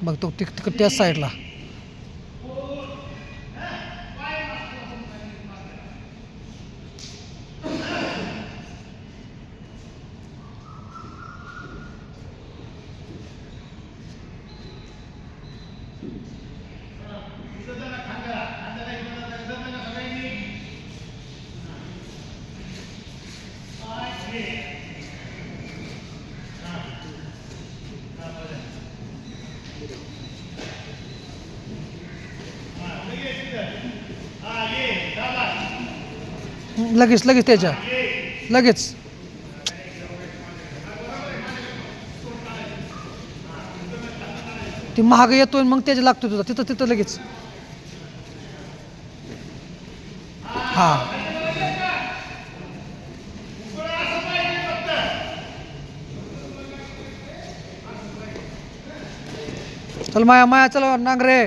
बघ तो तिक तिक त्याच साईडला लगेच लगेच त्याच्या. लगेच. ती महाग येतोय मग त्याच्या लागतो तुझा. तिथं तिथं लगेच. हा. चल माया माया चल नांगरे